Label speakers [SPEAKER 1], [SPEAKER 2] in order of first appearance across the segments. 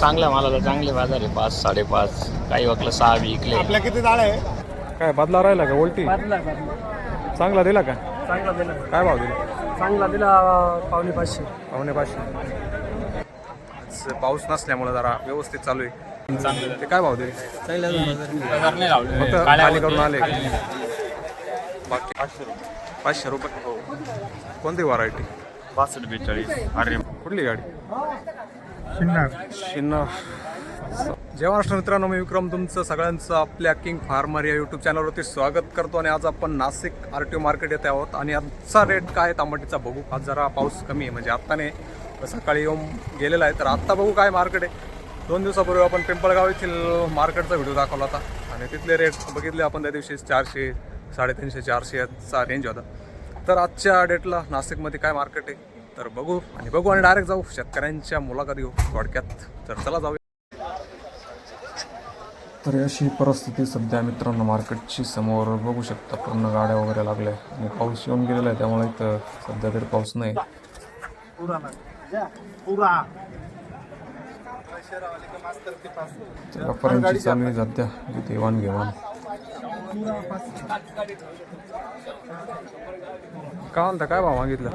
[SPEAKER 1] चांगल्या मालाला चांगले बाजार आहे. पाच साडेपाच काही वकलं सहा विकले
[SPEAKER 2] आपल्या किती जाळ आहे?
[SPEAKER 3] काय बदला राहिला का? उलटी
[SPEAKER 4] बाजूला बाजूला
[SPEAKER 3] चांगला दिला का?
[SPEAKER 4] चांगला दिला.
[SPEAKER 3] काय भाव दिला?
[SPEAKER 4] चांगला दिला पावणे पाचशे.
[SPEAKER 3] पावणे पाचशे. आज पाऊस नसल्यामुळे जरा व्यवस्थित चालू आहे. ते काय भाव दिले? फक्त खाली करून आले. बाकी पाचशे रुपये. हो. कोणती व्हरायटी
[SPEAKER 1] पासष्ट बेचाळीस. अरे.
[SPEAKER 3] कुठली गाडी? शिन्नर. जय महाराष्ट्र मित्रांनो मी विक्रम तुमचं सगळ्यांचं आपल्या किंग फार्मर या यूट्यूब चॅनलवरती स्वागत करतो आणि आज आपण Nashik R T O market येते आहोत आणि आजचा रेट काय आहे तांबटीचा बघू. आज जरा पाऊस कमी आहे म्हणजे आत्ताने सकाळी येऊन गेलेला आहे. तर आत्ता बघू काय मार्केट आहे. दोन दिवसापूर्वी आपण पिंपळगाव येथील मार्केटचा व्हिडिओ दाखवला होता. आणि तिथले रेट बघितले आपण त्या दिवशी चारशे साडेतीनशे चारशे याचा रेंज होता. तर आजच्या डेटला नाशिकमध्ये काय मार्केट आहे? तर बघू आणि बघू आणि डायरेक्ट जाऊ. शेतकऱ्यांच्या मुलाखत घेऊ. थोडक्यात तर चला जाऊ तर अशी परिस्थिती सध्या मित्रांनो मार्केटची समोर बघू शकता. पूर्ण गाड्या वगैरे लागल्या. आणि पाऊस येऊन गेलेला आहे. त्यामुळे इथं सध्या तरी पाऊस नाही. व्यापाऱ्यांची चालू सध्या. देवाणघेवाण. काय म्हणता काय भाव मागितलं?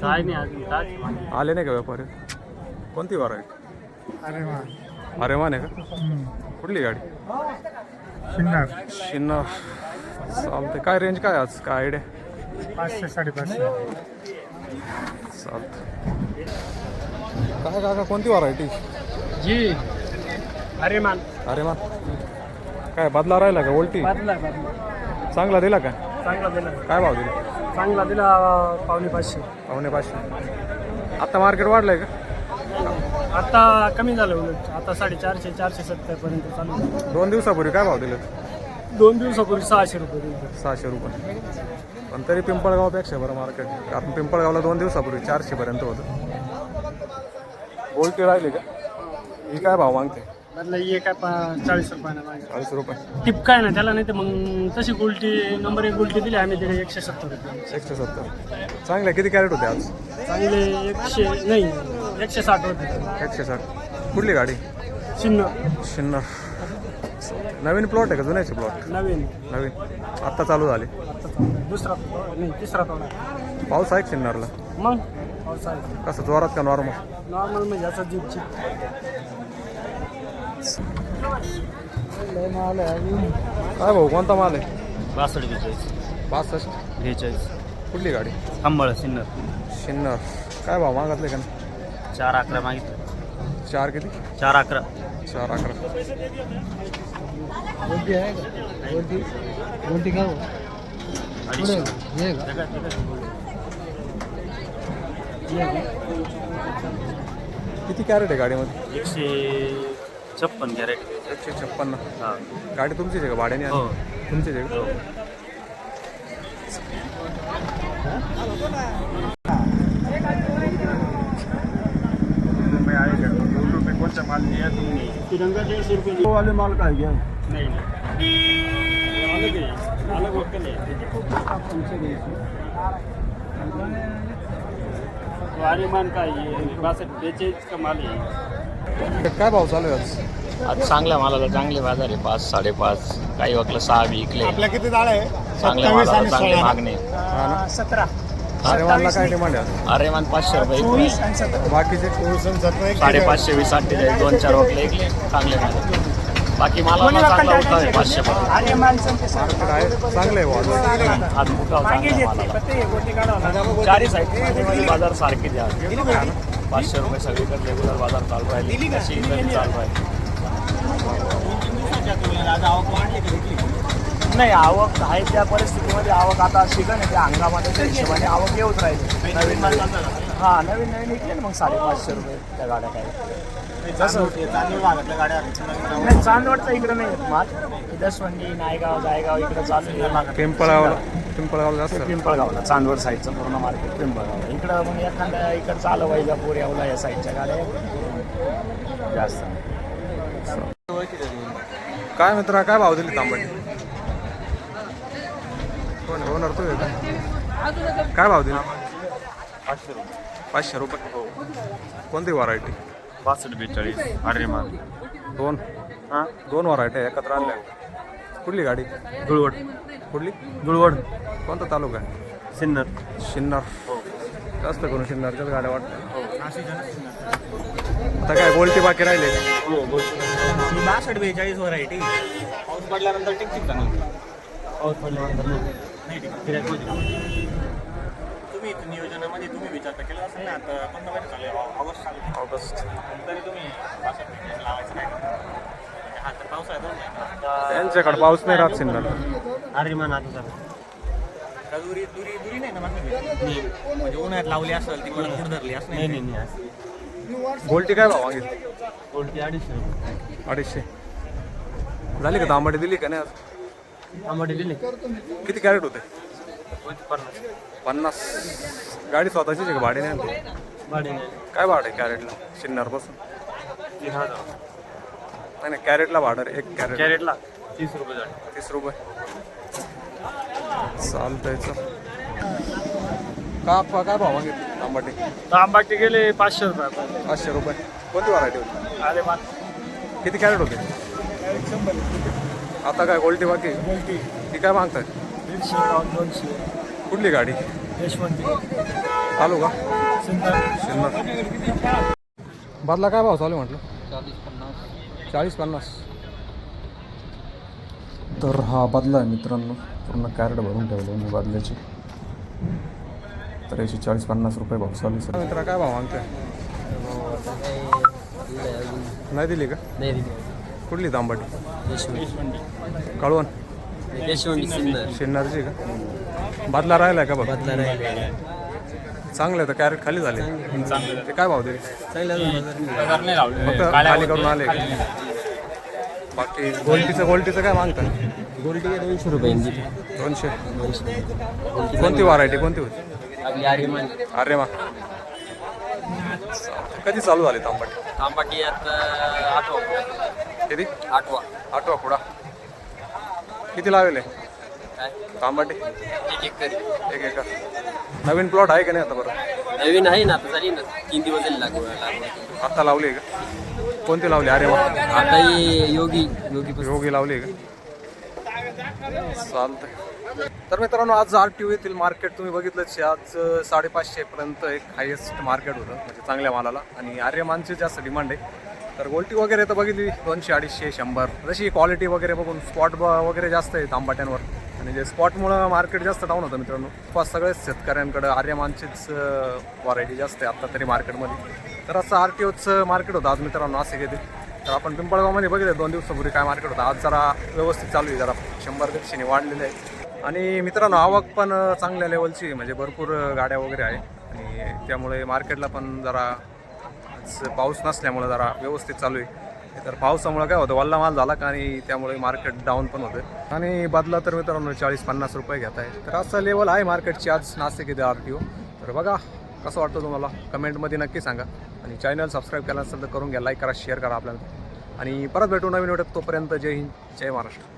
[SPEAKER 4] काय नाही अजून काय
[SPEAKER 3] आले नाही का व्यापारी? कोणती वार आहे?
[SPEAKER 2] अरे वा.
[SPEAKER 3] अरे मान आहे का? कुठली गाडी?
[SPEAKER 2] शिन्नर.
[SPEAKER 3] शिन्नर. चालते काय रेंज काय आज? काय आयडिया
[SPEAKER 2] पाचशे साडेपाचशे.
[SPEAKER 3] चालत काय काका कोणती व्हरायटी
[SPEAKER 4] जी अरे मान
[SPEAKER 3] अरे मान काय बदला राहिला का उलटी?
[SPEAKER 4] बाजूला बाजूला
[SPEAKER 3] चांगला दिला का?
[SPEAKER 4] चांगला दिला.
[SPEAKER 3] काय भाव दिला?
[SPEAKER 4] चांगला दिला पावणे पाचशे.
[SPEAKER 3] पावणे पाचशे. आता मार्केट वाढलंय का?
[SPEAKER 4] आता कमी झालं उलट. आता साडेचारशे चारशे सत्तर पर्यंत चालू आहे.
[SPEAKER 3] दोन दिवसापूर्वी काय भाव दिले?
[SPEAKER 4] दोन दिवसापूर्वी सहाशे रुपये दिले.
[SPEAKER 3] सहाशे रुपये. पण तरी पिंपळगावपेक्षा बरं मार्केट कारण पिंपळगावला दोन दिवसापूर्वी चारशे पर्यंत होतं. उलटी राहिली का? ही काय भाव मागते?
[SPEAKER 4] बदला ये काय पा- चाळीस रुपयानं मागे.
[SPEAKER 3] चाळीस रुपये.
[SPEAKER 4] टिप काय ना त्याला नाही तर मग तशी उलटी नंबर एक उलटी दिली आम्ही दिले एकशे सत्तर रुपये
[SPEAKER 3] एकशे सत्तर. चांगले किती कॅरेट होते आज?
[SPEAKER 4] चांगले एकशे नाही एकशे साठ होते.
[SPEAKER 3] एकशे साठ. कुठली गाडी?
[SPEAKER 4] शिन्न
[SPEAKER 3] शिन्नर. नवीन प्लॉट आहे का जुन्याचे प्लॉट
[SPEAKER 4] नवीन.
[SPEAKER 3] नवीन. आत्ता चालू झाले.
[SPEAKER 4] आता चालू. दुसरा नाही तिसरा तोडा
[SPEAKER 3] पाऊस आहे का शिन्नरला?
[SPEAKER 4] मग? पावसाळ्यात
[SPEAKER 3] कसं जोरात का नॉर्मल
[SPEAKER 4] नॉर्मल म्हणजे असं जीपची.
[SPEAKER 3] काय भाऊ कोणता माल आहे?
[SPEAKER 1] पासष्ट बेचाळीस.
[SPEAKER 3] पासष्ट
[SPEAKER 1] बेचाळीस.
[SPEAKER 3] कुठली गाडी?
[SPEAKER 1] अंबळ सिन्नर.
[SPEAKER 3] शिन्नर काय भाव मागतले का नाही?
[SPEAKER 1] चार अकरा मागितलं.
[SPEAKER 3] चार किती?
[SPEAKER 1] चार अकरा.
[SPEAKER 3] चार अकरा.
[SPEAKER 1] अडीचशे.
[SPEAKER 3] किती कॅरेट आहे गाडीमध्ये?
[SPEAKER 1] एकशे छप्पन कॅरेट.
[SPEAKER 3] एकशे छप्पन्न
[SPEAKER 1] हा.
[SPEAKER 3] गाडी तुमचीच आहे का? भाड्याने आली?
[SPEAKER 1] हो.
[SPEAKER 3] तुमचीच आहे का?
[SPEAKER 4] तिरंगा दीडशे रुपये वाले माल काय घ्या? नाही अलग आहे अलग वक्कल आहे वारीमान काय आहे? बासष्ट बेचाळीस का माल आहे?
[SPEAKER 3] काय भाव चालू आहे आज
[SPEAKER 1] आज चांगल्या मालाला चांगले बाजार आहे. पाच साडेपाच काही वकलं सहा विकले
[SPEAKER 2] आपल्या किती जाळ आहे
[SPEAKER 1] चांगल्या
[SPEAKER 2] सत्तावीस
[SPEAKER 1] मालाला
[SPEAKER 2] आणि
[SPEAKER 1] चांगले
[SPEAKER 2] सोळा.
[SPEAKER 1] मागणे.
[SPEAKER 3] हा
[SPEAKER 4] सतरा.
[SPEAKER 3] अरे मला काय डिमांड आहे?
[SPEAKER 1] अरे मान पाचशे रुपये इकडे.
[SPEAKER 4] आणि सतरा.
[SPEAKER 3] बाकीचे
[SPEAKER 1] साडेपाचशे वीस अठ्ठेचाळीस दोन चार वकले इकले. चांगले माल. बाकी मालाला चांगला उठाव आहे पाचशे
[SPEAKER 3] आहे चांगलं आहे.
[SPEAKER 1] आज चांगला चारही साईड बाजार सारखे द्या पाचशे रुपये सगळीकडे रेग्युलर बाजार चालू तशी इकडे चालू आहे नाही आवक आहे त्या परिस्थितीमध्ये. आवक आता शिकन आहे त्या त्या हिशोबाने आवक येऊच राहील. नवीन नवीन. हा नवीन नवीन निघले ना मग साडेपाचशे रुपये त्या गाड्या काय नाही चांदवडचा इकडे नाही माल. दसवंडी नायगाव जायगाव इकडे चालू
[SPEAKER 3] पिंपळगावला. पिंपळगावला जास्त
[SPEAKER 1] पिंपळगावला चांदवड साईडचं पूर्ण मार्केट पिंपळगावला. इकडं मग एखाद्या इकडचं आलं वैजापूर येवला या साईडच्या गाड्या. जास्त
[SPEAKER 3] काय मित्रा काय भाव दिले तांबटी कोण ओनर तू काय भाव दिले? पाचशे रुपये. पाचशे रुपये. कोणती व्हरायटी
[SPEAKER 5] पासष्ट बेचाळीस अरे मान
[SPEAKER 3] दोन.
[SPEAKER 5] हां?
[SPEAKER 3] दोन व्हरायटी एकत्र आणल्या. कुठली गाडी?
[SPEAKER 5] गुळवड
[SPEAKER 3] कुठली?
[SPEAKER 5] गुळवड
[SPEAKER 3] कोणता तालुका आहे?
[SPEAKER 5] सिन्नर.
[SPEAKER 3] शिन्नर जास्त करून शिन्नरच्याच गाड्या वाटतात. आता काय गोलटी बाकी राहिले?
[SPEAKER 1] बासष्ट बेचाळीस व्हरायटी. पाऊस पडल्यानंतर टिकटिक चांगली
[SPEAKER 5] पाऊस पडल्यानंतर
[SPEAKER 1] नाही. तुम्ही नियोजनामध्ये तुम्ही विचार तर केला असेल ना आता कोणता महिना चालू आहे ऑगस्ट चालू.
[SPEAKER 3] ऑगस्ट.
[SPEAKER 1] तरी तुम्ही लावायचं काय? हा तर पाऊस आहे दोन महिने.
[SPEAKER 3] त्यांच्याकडे पाऊस नाही राहत शिन्नर
[SPEAKER 5] अरे मान आता चालू
[SPEAKER 1] का दुरी दुरी दुरी नाही ना म्हणजे उन्हाळ्यात लावली असेल ती मला कुठं धरली असं
[SPEAKER 5] नाही?
[SPEAKER 1] नाही
[SPEAKER 5] नाही नाही. असं
[SPEAKER 3] गोलटी काय भाव मागितली?
[SPEAKER 5] गोल्टी अडीचशे
[SPEAKER 3] अडीचशे. झाली का? तांबडी दिली का नाही आज?
[SPEAKER 5] आंबाटे दिले.
[SPEAKER 3] किती कॅरेट होते?
[SPEAKER 5] पन्नास.
[SPEAKER 3] पन्नास गाडी स्वतःचीच आहे का? भाडे नाही
[SPEAKER 5] भाडे नाही.
[SPEAKER 3] काय भाडं आहे कॅरेटला? शिन्नरपासून?
[SPEAKER 5] तीन हजार.
[SPEAKER 3] नाही नाही कॅरेटला भाडं रे, एक कॅरेट.
[SPEAKER 5] कॅरेटला तीस रुपये झाले.
[SPEAKER 3] तीस रुपये. चालतंय चल. का का- काय भाव मागितले? तांबटे.
[SPEAKER 5] आंबाटे गेले पाचशे रुपये
[SPEAKER 3] पाचशे रुपये. कोणती व्हरायटी होती?
[SPEAKER 5] अरे मान
[SPEAKER 3] किती कॅरेट होते? आता काय गोल्टी बाकी? ती काय
[SPEAKER 5] दोनशे
[SPEAKER 3] कुठली गाडी?
[SPEAKER 5] यशवंती.
[SPEAKER 3] चालू का? शिन्नर बदला काय भाव चालू आहे म्हटलं? चाळीस पन्नास. तर हा बदला आहे मित्रांनो. पूर्ण कॅरेट भरून ठेवले मी बदल्याची. तर याची चाळीस पन्नास रुपये भाव चालू सर मित्रा काय भाव मागताय? नाही दिली का?
[SPEAKER 6] नाही
[SPEAKER 3] कुठली तांबटी? कळवण.
[SPEAKER 6] यशवंत
[SPEAKER 3] शिन्नरची का? बदला राहिलाय का बघ?
[SPEAKER 6] बदला राहिले
[SPEAKER 3] चांगलं आहे तर कॅरेट खाली झाले. ते काय भाव दिले फक्त खाली करून आले. बाकी गोल्टीचं गोल्टीचं काय मागतात
[SPEAKER 6] गोल्टी आहे दोनशे. रुपयांची
[SPEAKER 3] दोनशे कोणती व्हरायटी कोणती होती?
[SPEAKER 6] आपली आर्यमान.
[SPEAKER 3] अरे मा कधी चालू झाले तांबट?
[SPEAKER 6] तांबाटी आता आठवा.
[SPEAKER 3] किती?
[SPEAKER 6] आठवा.
[SPEAKER 3] आठवा पुढा. किती लावेल तांबाटे?
[SPEAKER 6] एक एक तरी
[SPEAKER 3] एक एकर. नवीन प्लॉट आहे का नाही आता बरं?
[SPEAKER 6] नवीन आहे ना आता झाली ना. तीन दिवस झाले लागू
[SPEAKER 3] आता लावली आहे का? कोणती लावली? अरे वा.
[SPEAKER 6] आता ही योगी योगी
[SPEAKER 3] योगी लावली आहे का? चालतंय. तर मित्रांनो आज आर टी येथील मार्केट तुम्ही बघितलंच. आज साडेपाचशे पर्यंत एक हायेस्ट मार्केट होतं म्हणजे चांगल्या मालाला. आणि आर्यमानची जास्त डिमांड आहे. तर गोल्टी वगैरे तर बघितली. दोनशे अडीचशे शंभर. जशी क्वालिटी वगैरे बघून स्पॉट वगैरे जास्त आहे तांबाट्यांवर आणि जे स्पॉटमुळं मार्केट जास्त डाऊन होतं मित्रांनो. पाच सगळेच शेतकऱ्यांकडं आर्यमानचीच व्हरायटी जास्त आहे आत्ता तरी मार्केटमध्ये तर असं आर टी ओचं मार्केट होतं आज मित्रांनो असे घेते. तर आपण पिंपळगावमध्ये बघितलं दोन दिवसापूर्वी काय मार्केट होतं. आज जरा व्यवस्थित चालू आहे जरा शंभर दीडशेने वाढलेले आहे आणि मित्रांनो आवक पण चांगल्या लेवलची म्हणजे भरपूर गाड्या वगैरे आहे. आणि त्यामुळे मार्केटला पण जरा आज पाऊस नसल्यामुळे जरा व्यवस्थित चालू आहे. तर पावसामुळे काय होतं वल्ला माल झाला का आणि त्यामुळे मार्केट डाऊन पण होतं. आणि बदला तर मित्रांनो चाळीस पन्नास रुपये घेत आहे. तर असं लेवल आहे मार्केटची आज नाशिक येते आर टी ओ तर बघा कसं वाटतं तुम्हाला? कमेंटमध्ये नक्की सांगा. आणि चॅनल सबस्क्राईब केला असेल तर करून घ्या लाईक करा शेअर करा आपल्याला. आणि परत भेटू नवीन वेट तोपर्यंत जय हिंद जय महाराष्ट्र.